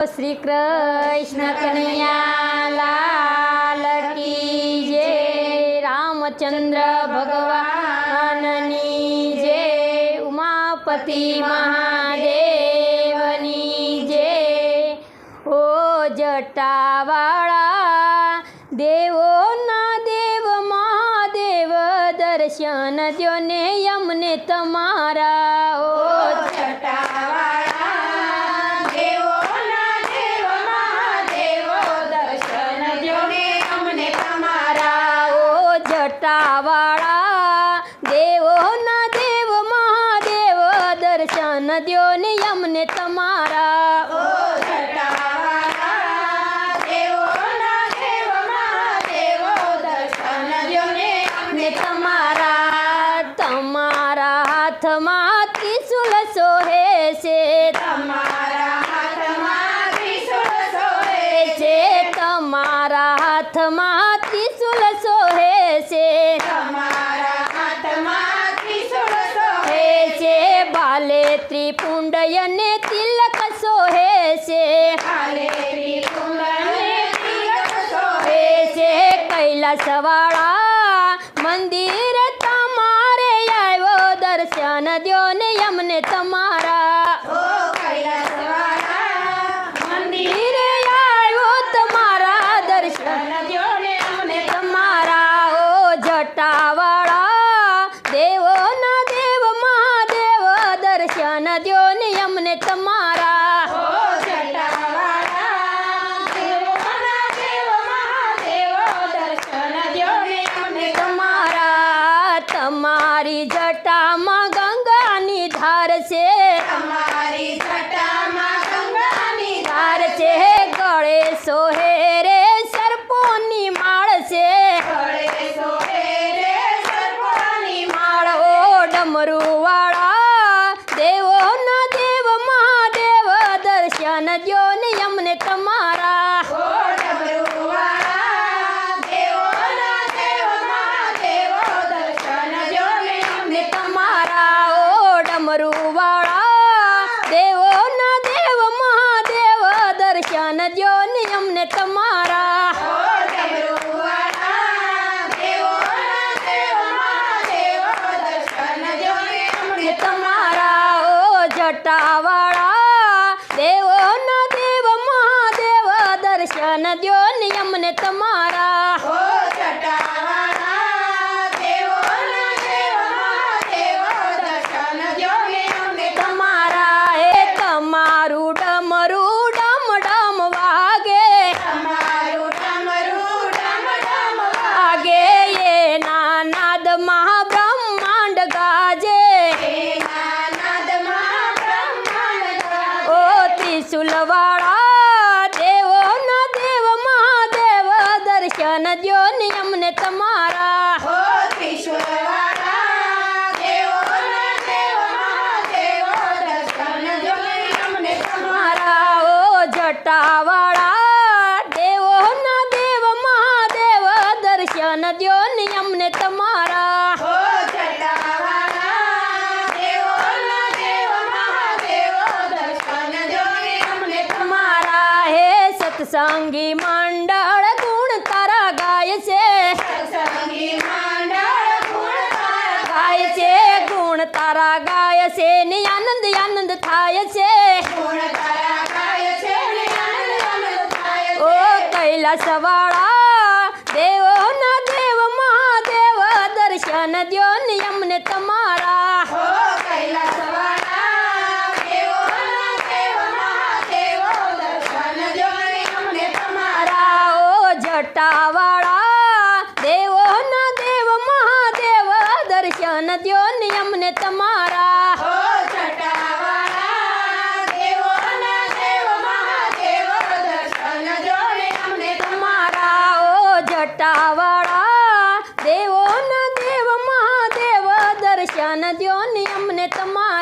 શ્રી કૃષ્ણ કનૈયા લાલ કી જય. રામચંદ્ર ભગવાનની જય. ઉમાપતિ મહાદેવની જય. ઓ જટાવાળા, દેવોના દેવ મહાદેવ, દર્શન દ્યો ને યમને તમારા જટાવાળા દેવોના દેવ મહાદેવ દર્શન દ્યો ને અમને તમારા. તમારા. તમારા હાથમાં ત્રિશુલ સોહે છે છે. તમારા હાથમાં ત્રિશુલ સોહે છે. હે છે. બાલે ત્રિપુંડ અને તિલક સોહે છે. હે છે. કૈલાસવાળા મંદિર તમારે આવ્યો. દર્શન દ્યો ને અમને તમારા દર્શન દ્યો ને અમને તમારા. તમારા જટામાં ગંગાની ધાર છે. તમારી છટામાં ગંગાની ધાર છે ગળે સોહે સર્પોની માળ છે. ગળે સોહે સર્પોની માળ ઓ ડમરુવાળા દર્શન દ્યો નિયમને તમારા. સુલવાળા ને મહાદેવો દર્શન જો ને અમને તમારા. હે સત્સંગી મંડળ ગુણ તારા ગાય છે. ગાય છે. ગુણ તારા ગાય છે ને આનંદ આનંદ થાય છે. ઓ કૈલાસ વાળા દેવ મારા દ્યો નિયમને તમારા હો જટાવાળા દેવો ના દેવ મહાદેવ દર્શન દ્યો નિયમને તમારા સાધ્યો ને અમને તમારા